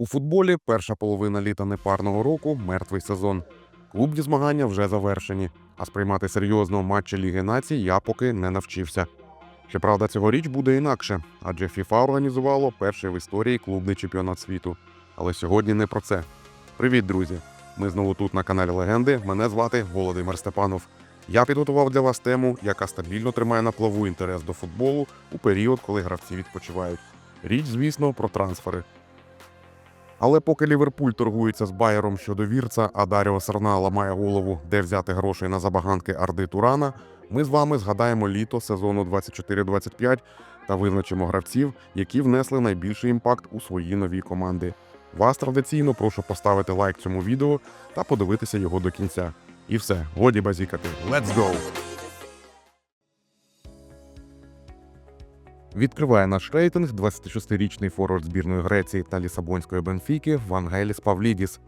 У футболі перша половина літа непарного року мертвий сезон. Клубні змагання вже завершені, а сприймати серйозно матчі Ліги націй я поки не навчився. Щоправда, цьогоріч буде інакше, адже FIFA організувало перший в історії клубний чемпіонат світу. Але сьогодні не про це. Привіт, друзі! Ми знову тут на каналі Легенди. Мене звати Володимир Степанов. Я підготував для вас тему, яка стабільно тримає на плаву інтерес до футболу у період, коли гравці відпочивають. Річ, звісно, про трансфери. Але поки Ліверпуль торгується з Байером щодо вірца, а Даріо Сарна ламає голову, де взяти грошей на забаганки Арди Турана, ми з вами згадаємо літо сезону 24-25 та визначимо гравців, які внесли найбільший імпакт у свої нові команди. Вас традиційно прошу поставити лайк цьому відео та подивитися його до кінця. І все, годі базікати. Let's go! Відкриває наш рейтинг 26-річний форвард збірної Греції та Лісабонської Бенфіки Вангеліс Павлідіс.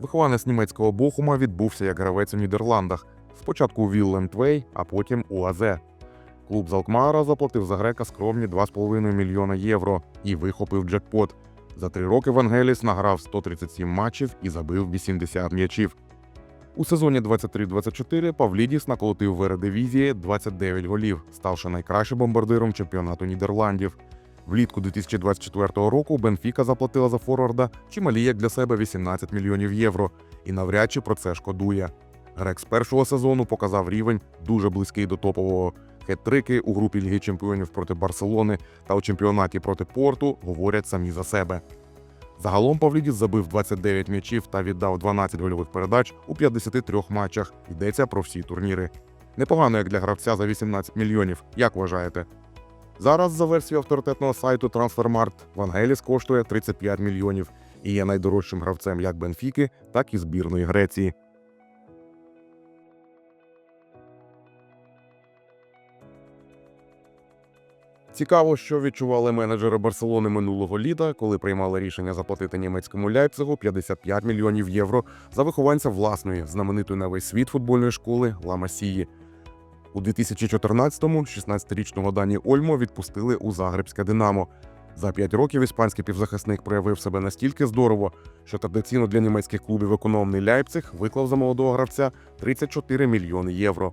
Вихованець німецького Бохума відбувся як гравець у Нідерландах. Спочатку у Віллем Твей, а потім у АЗ. Клуб з Алкмара заплатив за грека скромні 2,5 мільйона євро і вихопив джекпот. За три роки Вангеліс награв 137 матчів і забив 80 м'ячів. У сезоні 23-24 Павлідіс наколотив в Ередивізії 29 голів, ставши найкращим бомбардиром чемпіонату Нідерландів. Влітку 2024 року Бенфіка заплатила за форварда чималі як для себе 18 мільйонів євро, і навряд чи про це шкодує. Грек з першого сезону показав рівень дуже близький до топового. Хет-трики у групі Ліги Чемпіонів проти Барселони та у чемпіонаті проти Порту говорять самі за себе. Загалом Павлідіс забив 29 м'ячів та віддав 12 гольових передач у 53 матчах. Йдеться про всі турніри. Непогано як для гравця за 18 мільйонів. Як вважаєте? Зараз, за версією авторитетного сайту Transfermarkt, Вангеліс коштує 35 мільйонів і є найдорожчим гравцем як Бенфіки, так і збірної Греції. Цікаво, що відчували менеджери Барселони минулого літа, коли приймали рішення заплатити німецькому Ляйпцигу 55 мільйонів євро за вихованця власної знаменитої на весь світ футбольної школи Ла Масії. У 2014-му 16-річного Дані Ольмо відпустили у Загребське Динамо. За п'ять років іспанський півзахисник проявив себе настільки здорово, що традиційно для німецьких клубів економний Ляйпциг виклав за молодого гравця 34 мільйони євро.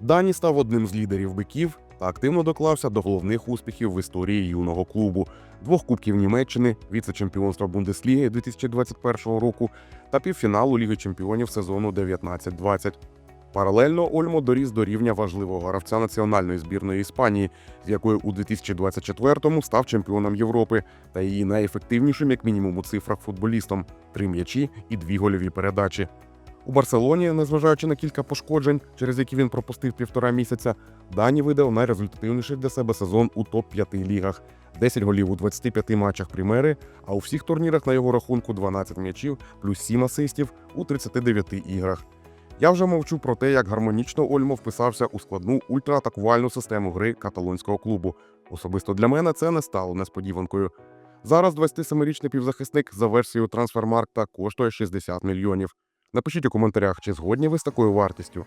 Дані став одним з лідерів биків та активно доклався до головних успіхів в історії юного клубу: двох кубків Німеччини, віце-чемпіонства Бундесліги 2021 року та півфіналу Ліги Чемпіонів сезону 19-20. Паралельно Ольмо доріс до рівня важливого гравця національної збірної Іспанії, з якою у 2024-му став чемпіоном Європи та її найефективнішим, як мінімум, у цифрах футболістом три м'ячі і дві гольові передачі. У Барселоні, незважаючи на кілька пошкоджень, через які він пропустив півтора місяця, Дані видав найрезультативніший для себе сезон у топ-5 лігах: 10 голів у 25 матчах Прімери, а у всіх турнірах на його рахунку 12 м'ячів плюс 7 асистів у 39 іграх. Я вже мовчу про те, як гармонічно Ольмо вписався у складну ультраатакувальну систему гри каталонського клубу. Особисто для мене це не стало несподіванкою. Зараз 27-річний півзахисник за версією трансфермаркта коштує 60 мільйонів. Напишіть у коментарях, чи згодні ви з такою вартістю.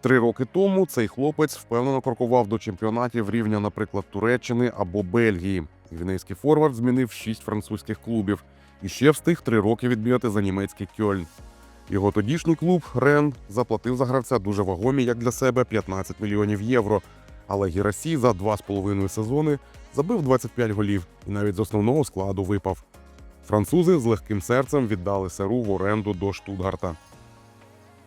Три роки тому цей хлопець впевнено крокував до чемпіонатів рівня, наприклад, Туреччини або Бельгії. Гвінейський форвард змінив шість французьких клубів і ще встиг три роки відбігати за німецький Кьольн. Його тодішній клуб Рен заплатив за гравця дуже вагомі, як для себе, 15 мільйонів євро. Але Гірасі за два з половиною сезони забив 25 голів і навіть з основного складу випав. Французи з легким серцем віддали Серу в оренду до Штутгарта.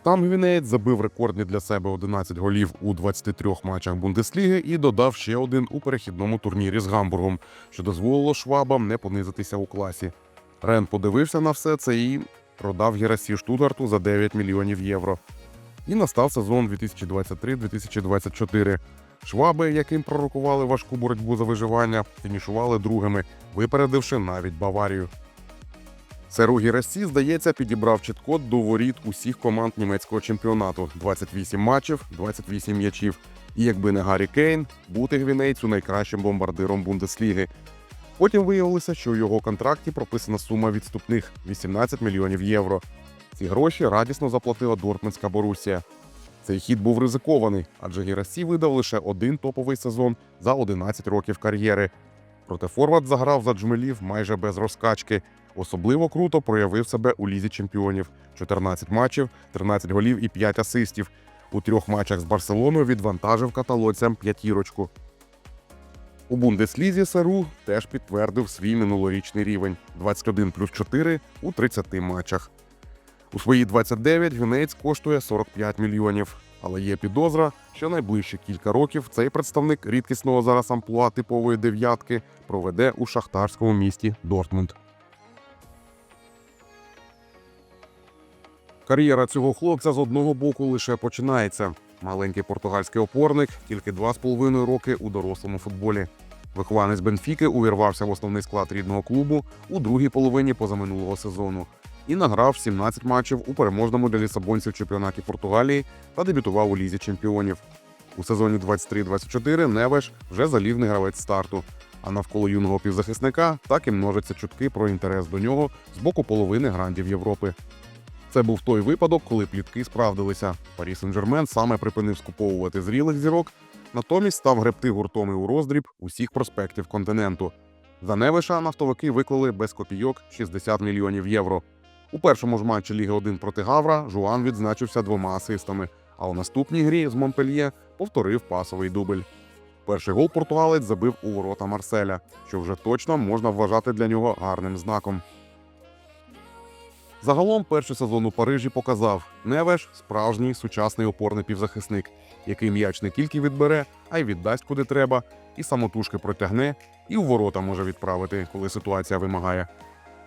Там гвінеєць забив рекордні для себе 11 голів у 23 матчах Бундесліги і додав ще один у перехідному турнірі з Гамбургом, що дозволило швабам не понизитися у класі. Рен подивився на все це і продав Герасі Штутгарту за 9 мільйонів євро. І настав сезон 2023-2024. Шваби, яким пророкували важку боротьбу за виживання, фінішували другими, випередивши навіть Баварію. Серу Гірасі, здається, підібрав чіткод до воріт усіх команд німецького чемпіонату: 28 матчів, 28 м'ячів. І якби не Гаррі Кейн, бути гвінейцю найкращим бомбардиром Бундесліги. Потім виявилося, що у його контракті прописана сума відступних 18 мільйонів євро. Ці гроші радісно заплатила Дортмундська Борусія. Цей хід був ризикований, адже Герасі видав лише один топовий сезон за 11 років кар'єри. Проте Форвард заграв за джмелів майже без розкачки. Особливо круто проявив себе у лізі чемпіонів: 14 матчів, 13 голів і 5 асистів. У трьох матчах з Барселоною відвантажив каталонцям п'ятірочку. У Бундеслізі Сару теж підтвердив свій минулорічний рівень 21 плюс 4 у 30 матчах. У свої 29 гвинець коштує 45 мільйонів. Але є підозра, що найближчі кілька років цей представник рідкісного зараз амплуа типової дев'ятки проведе у шахтарському місті Дортмунд. Кар'єра цього хлопця з одного боку лише починається. Маленький португальський опорник, тільки два з половиною роки у дорослому футболі. Вихованець Бенфіки увірвався в основний склад рідного клубу у другій половині позаминулого сезону і награв 17 матчів у переможному для лісабонців чемпіонаті Португалії та дебютував у лізі чемпіонів. У сезоні 23-24 Невеш вже залівний гравець старту. А навколо юного півзахисника так і множаться чутки про інтерес до нього з боку половини грандів Європи. Це був той випадок, коли плітки справдилися. Парі Сен-Жермен саме припинив скуповувати зрілих зірок, натомість став гребти гуртом і у роздріб усіх проспектів континенту. За Невиша нафтовики виклали без копійок 60 мільйонів євро. У першому ж матчі Ліги 1 проти Гавра Жуан відзначився двома асистами, а у наступній грі з Монпельє повторив пасовий дубль. Перший гол португалець забив у ворота Марселя, що вже точно можна вважати для нього гарним знаком. Загалом перший сезон у Парижі показав Невеш справжній сучасний опорний півзахисник, який м'яч не тільки відбере, а й віддасть куди треба, і самотужки протягне, і у ворота може відправити, коли ситуація вимагає.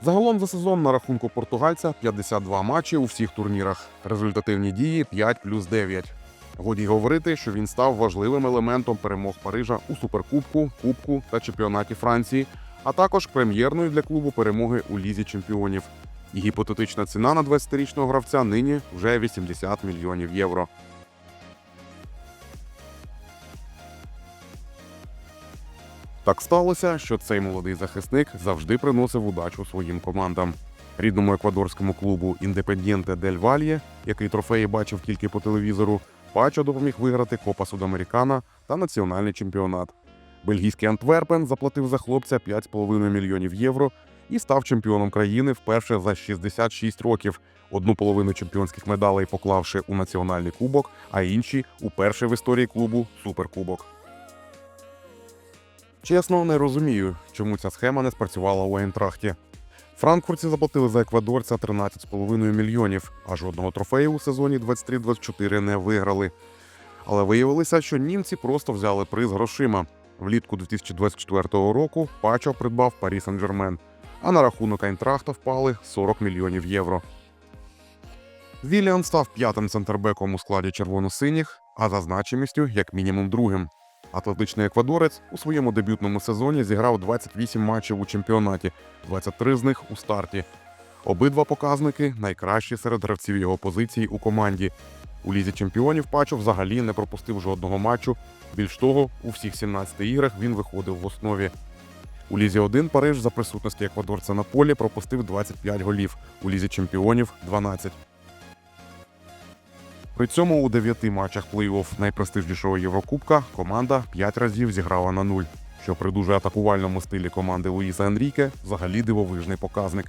Загалом за сезон на рахунку португальця 52 матчі у всіх турнірах. Результативні дії 5 плюс 9. Годі говорити, що він став важливим елементом перемог Парижа у суперкубку, кубку та чемпіонаті Франції, а також прем'єрної для клубу перемоги у лізі чемпіонів. І гіпотетична ціна на 20-річного гравця нині вже 80 мільйонів євро. Так сталося, що цей молодий захисник завжди приносив удачу своїм командам. Рідному еквадорському клубу Індепендієнте Дель Вальє, який трофеї бачив тільки по телевізору, Пачо допоміг виграти Копа Судамерикана та національний чемпіонат. Бельгійський Антверпен заплатив за хлопця 5,5 мільйонів євро і став чемпіоном країни вперше за 66 років, одну половину чемпіонських медалей поклавши у національний кубок, а інші уперше в історії клубу суперкубок. Чесно, не розумію, чому ця схема не спрацювала у Айнтрахті. Франкфуртці заплатили за еквадорця 13,5 мільйонів, а жодного трофею у сезоні 23-24 не виграли. Але виявилося, що німці просто взяли приз грошима. Влітку 2024 року Пачо придбав Парі Сен-Жермен, а на рахунок Айнтрахта впали 40 мільйонів євро. Віліан став п'ятим центрбеком у складі червоно-синіх, а за значимістю як мінімум другим. Атлетичний еквадорець у своєму дебютному сезоні зіграв 28 матчів у чемпіонаті, 23 з них у старті. Обидва показники найкращі серед гравців його позиції у команді. У лізі чемпіонів Пачо взагалі не пропустив жодного матчу. Більш того, у всіх 17 іграх він виходив в основі. У лізі 1 Париж за присутності еквадорця на полі пропустив 25 голів, у лізі чемпіонів 12. При цьому у дев'яти матчах плей-офф найпрестижнішого Єврокубка команда 5 разів зіграла на нуль, що при дуже атакувальному стилі команди Луїса Енріке взагалі дивовижний показник.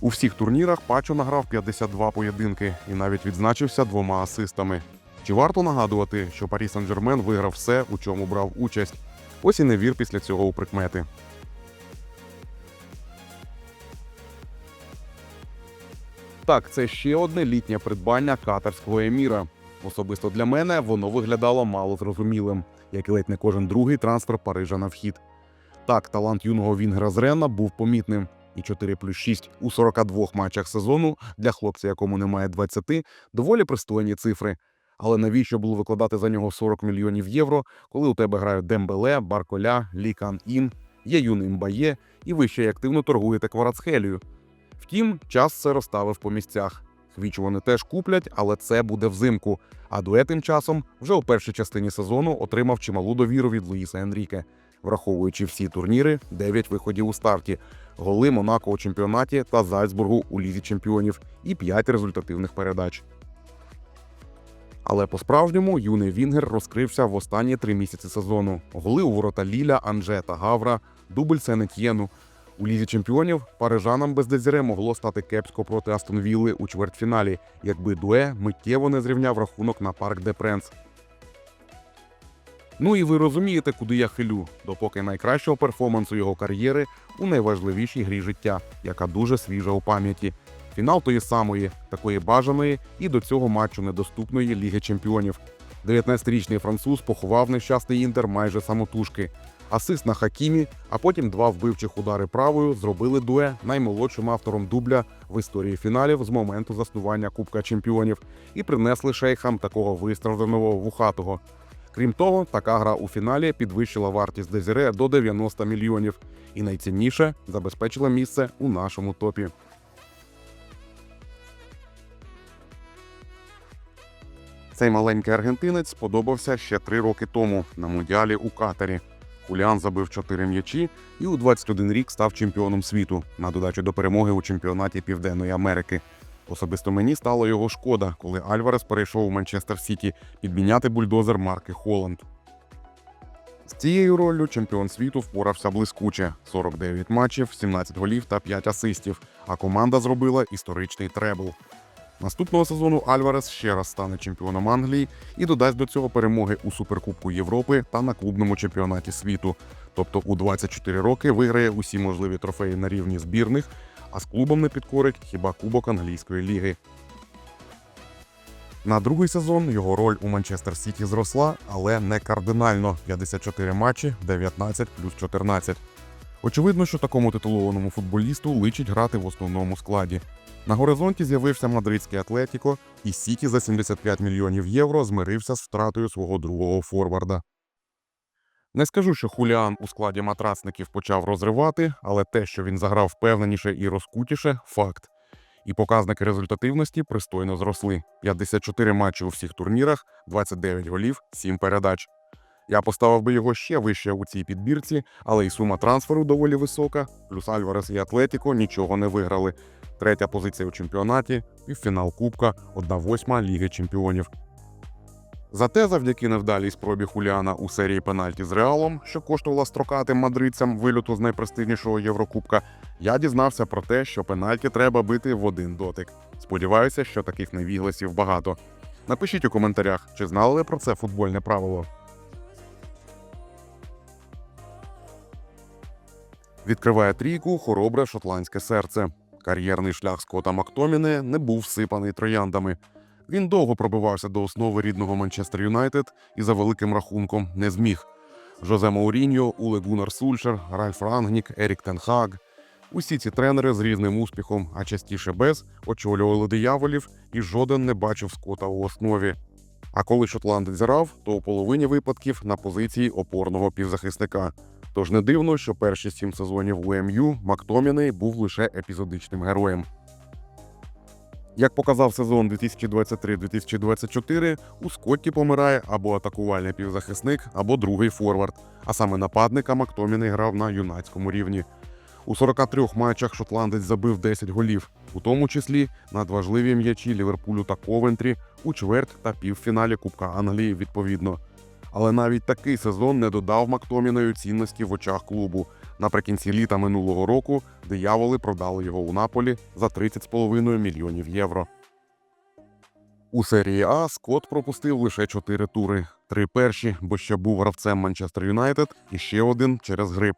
У всіх турнірах Пачо награв 52 поєдинки і навіть відзначився двома асистами. Чи варто нагадувати, що Парі Сен-Жермен виграв все, у чому брав участь? Ось і не вір після цього у прикмети. Так, це ще одне літнє придбання катарського еміра. Особисто для мене воно виглядало мало зрозумілим, як і ледь не кожен другий трансфер Парижа на вхід. Так, талант юного Вінгера з Ренна був помітним, і 4 плюс 6 у 42 матчах сезону для хлопця, якому немає 20, доволі пристойні цифри. Але навіщо було викладати за нього 40 мільйонів євро, коли у тебе грають Дембеле, Барколя, Лікан Ін, є юний Мбає, і ви ще й активно торгуєте Кварацхелію? Втім, час це розставив по місцях. Хвіч вони теж куплять, але це буде взимку. А дуе тим часом вже у першій частині сезону отримав чималу довіру від Луїса Енріке, враховуючи всі турніри, 9 виходів у старті, голи Монако у чемпіонаті та Зальцбургу у лізі чемпіонів і 5 результативних передач. Але по-справжньому юний Вінгер розкрився в останні три місяці сезону. Голи у ворота Ліля, Анже та Гавра, дубль Сенетьєну. У лізі чемпіонів парижанам без Дезіре могло стати кепсько проти Астон Вілли у чвертьфіналі, якби Дуе миттєво не зрівняв рахунок на парк де Пренс. Ну і ви розумієте, куди я хилю, допоки найкращого перформансу його кар'єри у найважливішій грі життя, яка дуже свіжа у пам'яті. Фінал тої самої, такої бажаної і до цього матчу недоступної Ліги Чемпіонів. 19-річний француз поховав нещасний інтер майже самотужки. Асист на Хакімі, а потім два вбивчих удари правою зробили дуе наймолодшим автором дубля в історії фіналів з моменту заснування Кубка Чемпіонів і принесли шейхам такого вистражданого вухатого. Крім того, така гра у фіналі підвищила вартість Дезіре до 90 мільйонів і найцінніше забезпечила місце у нашому топі. Цей маленький аргентинець сподобався ще три роки тому на мундіалі у Катарі. Хуліан забив 4 м'ячі і у 21 рік став чемпіоном світу на додачу до перемоги у чемпіонаті Південної Америки. Особисто мені стало його шкода, коли Альварес перейшов у Манчестер Сіті підміняти бульдозер марки Холланд. З цією роллю чемпіон світу впорався блискуче: 49 матчів, 17 голів та 5 асистів. А команда зробила історичний требл. Наступного сезону Альварес ще раз стане чемпіоном Англії і додасть до цього перемоги у Суперкубку Європи та на клубному чемпіонаті світу. Тобто у 24 роки виграє усі можливі трофеї на рівні збірних, а з клубом не підкорить хіба Кубок англійської ліги. На другий сезон його роль у Манчестер Сіті зросла, але не кардинально 54 матчі, 19 плюс 14. Очевидно, що такому титулованому футболісту личить грати в основному складі. На горизонті з'явився мадридський Атлетіко, і Сіті за 75 мільйонів євро змирився з втратою свого другого форварда. Не скажу, що Хуліан у складі матрасників почав розривати, але те, що він заграв впевненіше і розкутіше факт. І показники результативності пристойно зросли: 54 матчі у всіх турнірах, 29 голів, 7 передач. Я поставив би його ще вище у цій підбірці, але і сума трансферу доволі висока. Плюс Альварес і Атлетіко нічого не виграли. Третя позиція у чемпіонаті, півфінал Кубка, 1-8 Ліги Чемпіонів. Зате завдяки невдалій спробі Хуліана у серії пенальті з Реалом, що коштувала строкатим мадридцям вильоту з найпрестижнішого Єврокубка, я дізнався про те, що пенальті треба бити в один дотик. Сподіваюся, що таких невігласів багато. Напишіть у коментарях, чи знали ви про це футбольне правило. Відкриває трійку хоробре шотландське серце. Кар'єрний шлях Скотта Мактоміне не був всипаний трояндами. Він довго пробивався до основи рідного Манчестер Юнайтед і за великим рахунком не зміг. Жозе Мауріньо, Уле Гунар Сульшер, Ральф Рангнік, Ерік Тенхаг. Усі ці тренери з різним успіхом, а частіше без, очолювали дияволів, і жоден не бачив Скотта у основі. А коли шотландець зрав, то у половині випадків на позиції опорного півзахисника. Тож не дивно, що перші сім сезонів у МЮ Мактоміней був лише епізодичним героєм. Як показав сезон 2023-2024, у Скотті помирає або атакувальний півзахисник, або другий форвард. А саме нападника Мактоміней грав на юнацькому рівні. У 43 матчах шотландець забив 10 голів, у тому числі надважливі м'ячі Ліверпулю та Ковентрі у чверть та півфіналі Кубка Англії відповідно. Але навіть такий сезон не додав Мактоміною цінності в очах клубу. Наприкінці літа минулого року дияволи продали його у Наполі за 30,5 мільйонів євро. У серії А Скотт пропустив лише 4 тури: три перші, бо ще був гравцем Манчестер Юнайтед, і ще один через грип.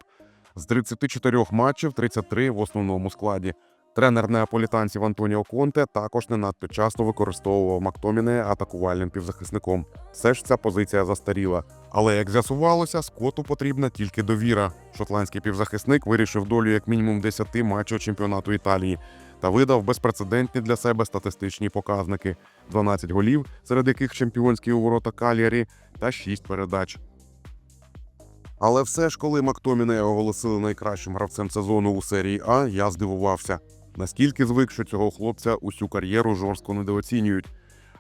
З 34 матчів 33 в основному складі. Тренер неаполітанців Антоніо Конте також не надто часто використовував Мактоміне атакувальним півзахисником. Все ж ця позиція застаріла. Але як з'ясувалося, Скотту потрібна тільки довіра. Шотландський півзахисник вирішив долю як мінімум 10 матчів чемпіонату Італії та видав безпрецедентні для себе статистичні показники: 12 голів, серед яких чемпіонські у ворота Каліарі та 6 передач. Але все ж, коли Мактоміне оголосили найкращим гравцем сезону у серії А, я здивувався. Наскільки звик, що цього хлопця усю кар'єру жорстко недооцінюють.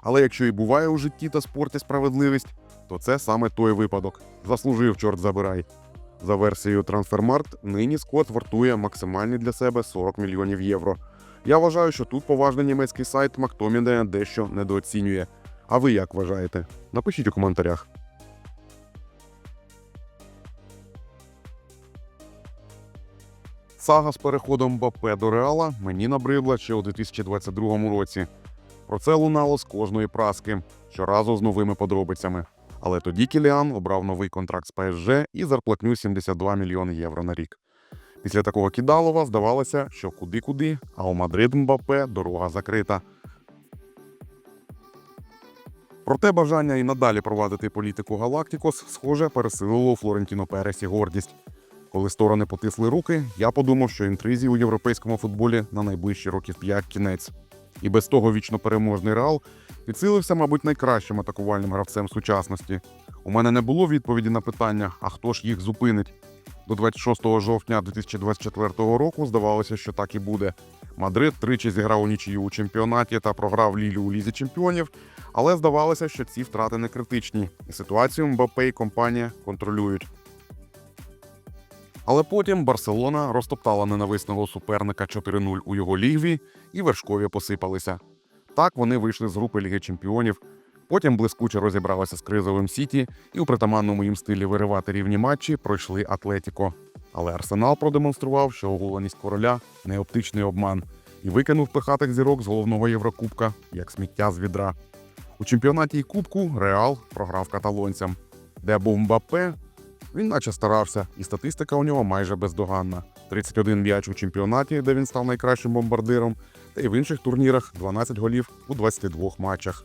Але якщо і буває у житті та спорті справедливість, то це саме той випадок. Заслужив, чорт забирай. За версією Transfermarkt, нині Скотт вартує максимальні для себе 40 мільйонів євро. Я вважаю, що тут поважний німецький сайт Мактоміне дещо недооцінює. А ви як вважаєте? Напишіть у коментарях. Сага з переходом Мбаппе до Реала мені набридла ще у 2022 році. Про це лунало з кожної праски, щоразу з новими подробицями. Але тоді Кіліан обрав новий контракт з ПСЖ і зарплатню 72 мільйони євро на рік. Після такого кидалова здавалося, що куди-куди, а у Мадрид Мбаппе дорога закрита. Проте бажання і надалі провадити політику Галактикос, схоже, пересилило у Флорентіно Пересі гордість. Коли сторони потисли руки, я подумав, що інтризі у європейському футболі на найближчі років 5 кінець. І без того вічно переможний реал підсилився, мабуть, найкращим атакувальним гравцем сучасності. У мене не було відповіді на питання, а хто ж їх зупинить. До 26 жовтня 2024 року здавалося, що так і буде. Мадрид тричі зіграв у нічию у чемпіонаті та програв Лілю у лізі чемпіонів, але здавалося, що ці втрати не критичні, і ситуацію Мбаппе і компанія контролюють. Але потім Барселона розтоптала ненависного суперника 4-0 у його лігві, і вершкові посипалися. Так вони вийшли з групи Ліги Чемпіонів. Потім блискуче розібралися з кризовим Сіті і у притаманному їм стилі виривати рівні матчі пройшли Атлетіко. Але Арсенал продемонстрував, що оголеність короля не оптичний обман і викинув пихатих зірок з головного Єврокубка як сміття з відра. У чемпіонаті і Кубку Реал програв каталонцям, де був Мбаппе, він наче старався, і статистика у нього майже бездоганна: 31 м'яч у чемпіонаті, де він став найкращим бомбардиром, та й в інших турнірах 12 голів у 22 матчах.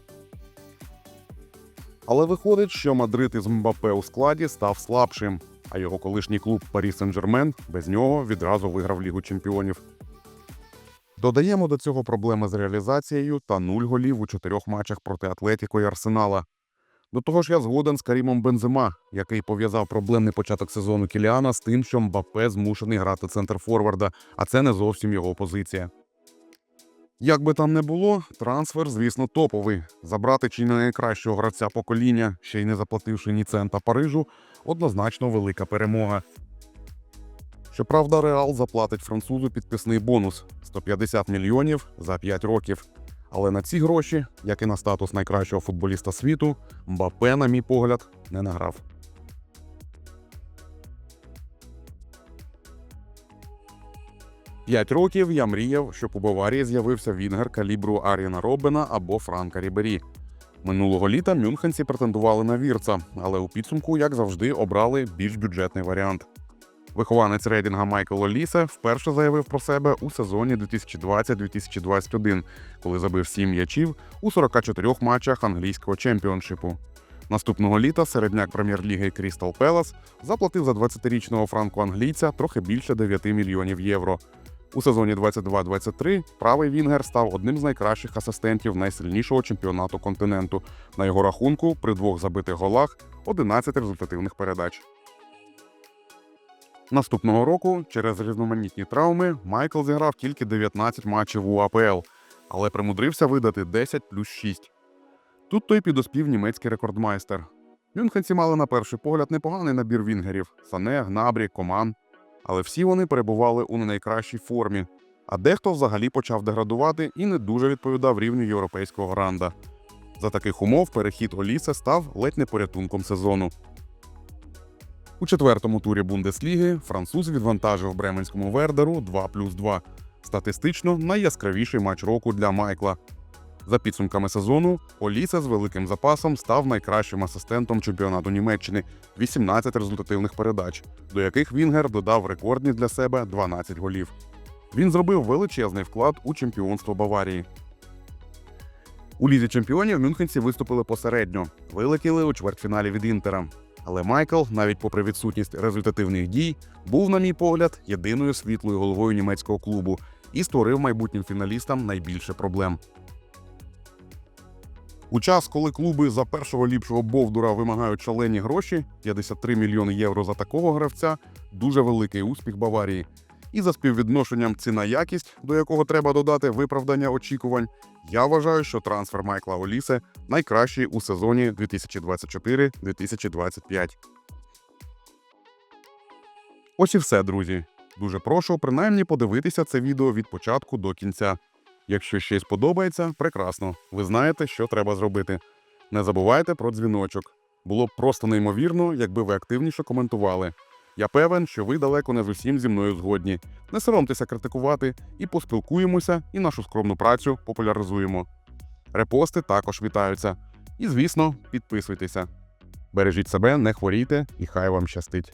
Але виходить, що Мадрид із Мбаппе у складі став слабшим, а його колишній клуб Парі Сен-Жермен без нього відразу виграв Лігу чемпіонів. Додаємо до цього проблеми з реалізацією та нуль голів у чотирьох матчах проти Атлетіко і Арсенала. До того ж, я згоден з Карімом Бензема, який пов'язав проблемний початок сезону Кіліана з тим, що Мбаппе змушений грати центр форварда, а це не зовсім його позиція. Як би там не було, трансфер, звісно, топовий. Забрати чи не найкращого гравця покоління, ще й не заплативши ні цента Парижу, однозначно велика перемога. Щоправда, Реал заплатить французу підписний бонус 150 мільйонів за 5 років. Але на ці гроші, як і на статус найкращого футболіста світу, Мбаппе, на мій погляд, не награв. П'ять років я мріяв, щоб у Баварії з'явився вінгер калібру Аріна Робена або Франка Рібері. Минулого літа мюнхенці претендували на вірца, але у підсумку, як завжди, обрали більш бюджетний варіант. Вихованець рейдинга Майкл Олісе вперше заявив про себе у сезоні 2020-2021, коли забив 7 м'ячів у 44 матчах англійського чемпіоншипу. Наступного літа середняк прем'єр-ліги Крістал Пелас заплатив за 20-річного франко-англійця трохи більше 9 мільйонів євро. У сезоні 22-23 правий Вінгер став одним з найкращих асистентів найсильнішого чемпіонату континенту. На його рахунку при двох забитих голах 11 результативних передач. Наступного року через різноманітні травми Майкл зіграв тільки 19 матчів у АПЛ, але примудрився видати 10 плюс 6. Тут той підоспів німецький рекордмайстер. Мюнхенці мали на перший погляд непоганий набір вінгерів: Сане, Гнабрі, Коман. Але всі вони перебували у не найкращій формі. А дехто взагалі почав деградувати і не дуже відповідав рівню європейського гранда. За таких умов перехід Олісе став ледь не порятунком сезону. У четвертому турі Бундесліги француз відвантажив бременському Вердеру 2 плюс 2. Статистично найяскравіший матч року для Майкла. За підсумками сезону, Олісе з великим запасом став найкращим асистентом чемпіонату Німеччини 18 результативних передач, до яких Вінгер додав рекордні для себе 12 голів. Він зробив величезний вклад у чемпіонство Баварії. У лізі чемпіонів мюнхенці виступили посередньо, вилетіли у чвертьфіналі від Інтера. Але Майкл, навіть попри відсутність результативних дій, був, на мій погляд, єдиною світлою головою німецького клубу і створив майбутнім фіналістам найбільше проблем. У час, коли клуби за першого ліпшого бовдура вимагають шалені гроші 53 мільйони євро за такого гравця, дуже великий успіх Баварії. І за співвідношенням ціна якість, до якого треба додати виправдання очікувань, я вважаю, що трансфер Майкла Олісе найкращий у сезоні 2024-2025. Ось і все, друзі. Дуже прошу принаймні подивитися це відео від початку до кінця. Якщо щось сподобається, прекрасно. Ви знаєте, що треба зробити. Не забувайте про дзвіночок. Було б просто неймовірно, якби ви активніше коментували. Я певен, що ви далеко не з усім зі мною згодні. Не соромтеся критикувати і поспілкуємося, і нашу скромну працю популяризуємо. Репости також вітаються. І, звісно, підписуйтеся. Бережіть себе, не хворійте, і хай вам щастить.